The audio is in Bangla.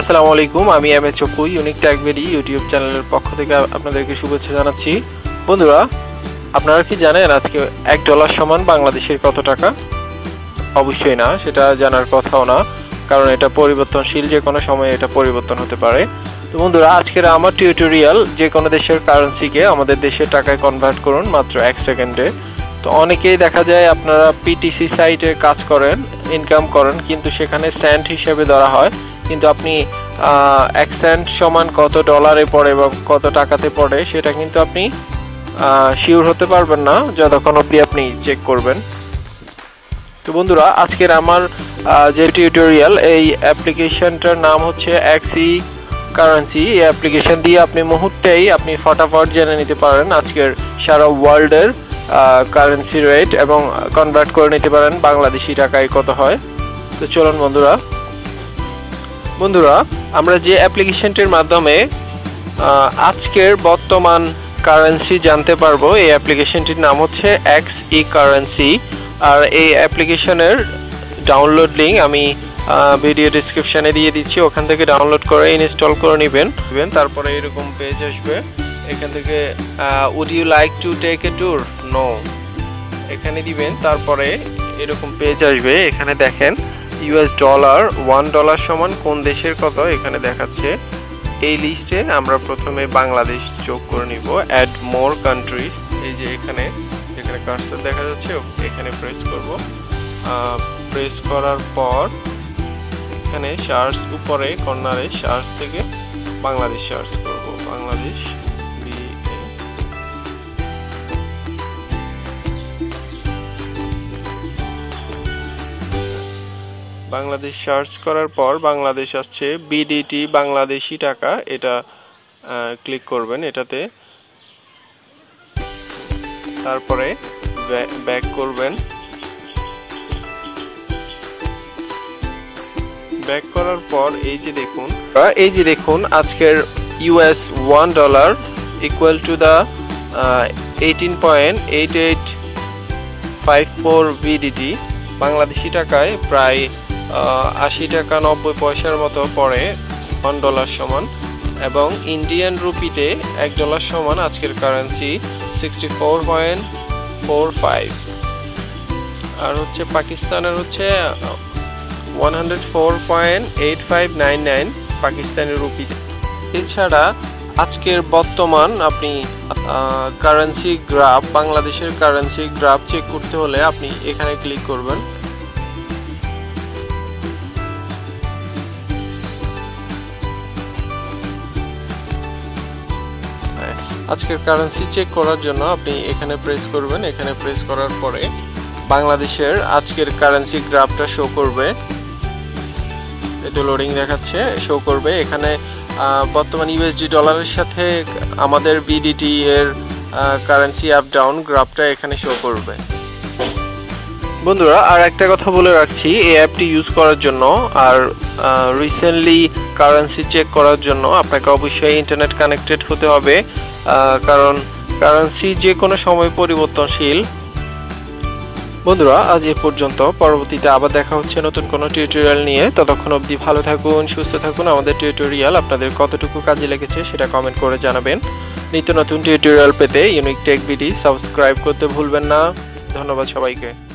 আসসালামু আলাইকুম, আমি এম এ চকু ইউনিক ট্যাগবেরি ইউটিউব চ্যানেলের পক্ষ থেকে আপনাদেরকে শুভেচ্ছা জানাচ্ছি। বন্ধুরা, আপনারা কি জানেন আজকে এক ডলার সমান বাংলাদেশের কত টাকা? অবশ্যই না, সেটা জানার কথাও না, কারণ এটা পরিবর্তনশীল, যে কোনো সময়ে এটা পরিবর্তন হতে পারে। তো বন্ধুরা, আজকের আমার টিউটোরিয়াল যে কোনো দেশের কারেন্সিকে আমাদের দেশের টাকায় কনভার্ট করুন, মাত্র এক সেকেন্ডে তো অনেকেই দেখা যায় আপনারা পিটিসি সাইটে কাজ করেন ইনকাম করেন, কিন্তু সেখানে স্যান্ড হিসেবে ধরা হয়। কিন্তু আপনি এক সেন্ট সমান কত ডলারে পড়ে বা কত টাকাতে পড়ে, সেটা কিন্তু আপনি শিওর হতে পারবেন না যতক্ষণ অবধি আপনি চেক করবেন। তো বন্ধুরা, আজকের আমার যে টিউটোরিয়াল এই অ্যাপ্লিকেশনটার নাম হচ্ছে অ্যাক্সি কারেন্সি এই অ্যাপ্লিকেশন দিয়ে আপনি মুহূর্তেই আপনি ফটাফট জেনে নিতে পারেন আজকের সারা ওয়ার্ল্ডের কারেন্সি রেট এবং কনভার্ট করে নিতে পারেন বাংলাদেশি টাকায় কত হয়। তো চলুন বন্ধুরা বন্ধুরা, আমরা যে অ্যাপ্লিকেশনটির মাধ্যমে আজকের বর্তমান কারেন্সি জানতে পারব, এই অ্যাপ্লিকেশনটির নাম হচ্ছে এক্স ই কারেন্সি আর এই অ্যাপ্লিকেশনের ডাউনলোড লিঙ্ক আমি ভিডিও ডিসক্রিপশানে দিয়ে দিচ্ছি, ওখান থেকে ডাউনলোড করে ইনস্টল করে নেবেন। তারপরে এরকম পেজ আসবে। এখান থেকে would you like to take a tour no এখানে দিবেন, তারপরে এরকম পেজ আসবে, এখানে দেখেন। ইউএস ডলার ওয়ান ডলার সমান কোন দেশের কত? এখানে দেখাচ্ছে। এই লিস্টে আমরা প্রথমে বাংলাদেশ যোগ করে নিব। অ্যাড মোর কান্ট্রিজ এই যে এখানে এখানে কার্সার দেখা যাচ্ছে, এখানে প্রেস করব। প্রেস করার পর এখানে সার্চ উপরে কর্নারে সার্চ থেকে বাংলাদেশ সার্চ করব। বাংলাদেশ বাংলাদেশ সার্চ করার পর বাংলাদেশ আসছে বিডিটি বাংলাদেশি টাকা। এটা ক্লিক করবেন এটাতে। তারপরে ব্যাক করবেন। ব্যাক করার পর এই যে দেখুন, এই যে দেখুন আজকের US one dollar equal to the eighteen point eight eight five four VDT Bangladeshi টাকায় প্রায় আশি টাকা নব্বই পয়সার মতো পড়ে ওয়ান ডলার সমান এবং ইন্ডিয়ান রুপিতে এক ডলার সমান আজকের currency sixty four point four five আর হচ্ছে পাকিস্তানের হচ্ছে one hundred four point eight five nine nine Pakistani রুপিতে এছাড়া আজকের বর্তমান আপনি কারেন্সি গ্রাফ বাংলাদেশের কারেন্সি গ্রাফ চেক করতে হলে আপনি এখানে ক্লিক করবেন। আজকের কারেন্সি চেক করার জন্য আপনি এখানে প্রেস করবেন। এখানে প্রেস করার পরে বাংলাদেশের আজকের কারেন্সি গ্রাফটা শো করবে। এতে লোডিং দেখাচ্ছে শো করবে। এখানে বর্তমান ইউএসডি ডলারের সাথে আমাদের বিডিটি এর কারেন্সি আপ ডাউন গ্রাফটা এখানে শো করবে। বন্ধুরা, আর একটা কথা বলে রাখছি, এই অ্যাপটি ইউজ করার জন্য আর রিসেন্টলি কারেন্সি চেক করার জন্য আপনাকে অবশ্যই ইন্টারনেট কানেক্টেড হতে হবে। কারণ কারেন্সি যে কোনো সময় পরিবর্তনশীল। বন্ধুরা, আজ এ পর্যন্ত। পরবর্তীতে আবার দেখা হচ্ছে নতুন কোনো টিউটোরিয়াল নিয়ে। ততক্ষণ অবধি ভালো থাকুন, সুস্থ থাকুন। আমাদের টিউটোরিয়াল আপনাদের কতটুকু কাজে লেগেছে সেটা কমেন্ট করে জানাবেন। নিত্য নতুন টিউটোরিয়াল পেতে ইউনিক টেক বিডি সাবস্ক্রাইব করতে ভুলবেন না। ধন্যবাদ সবাইকে।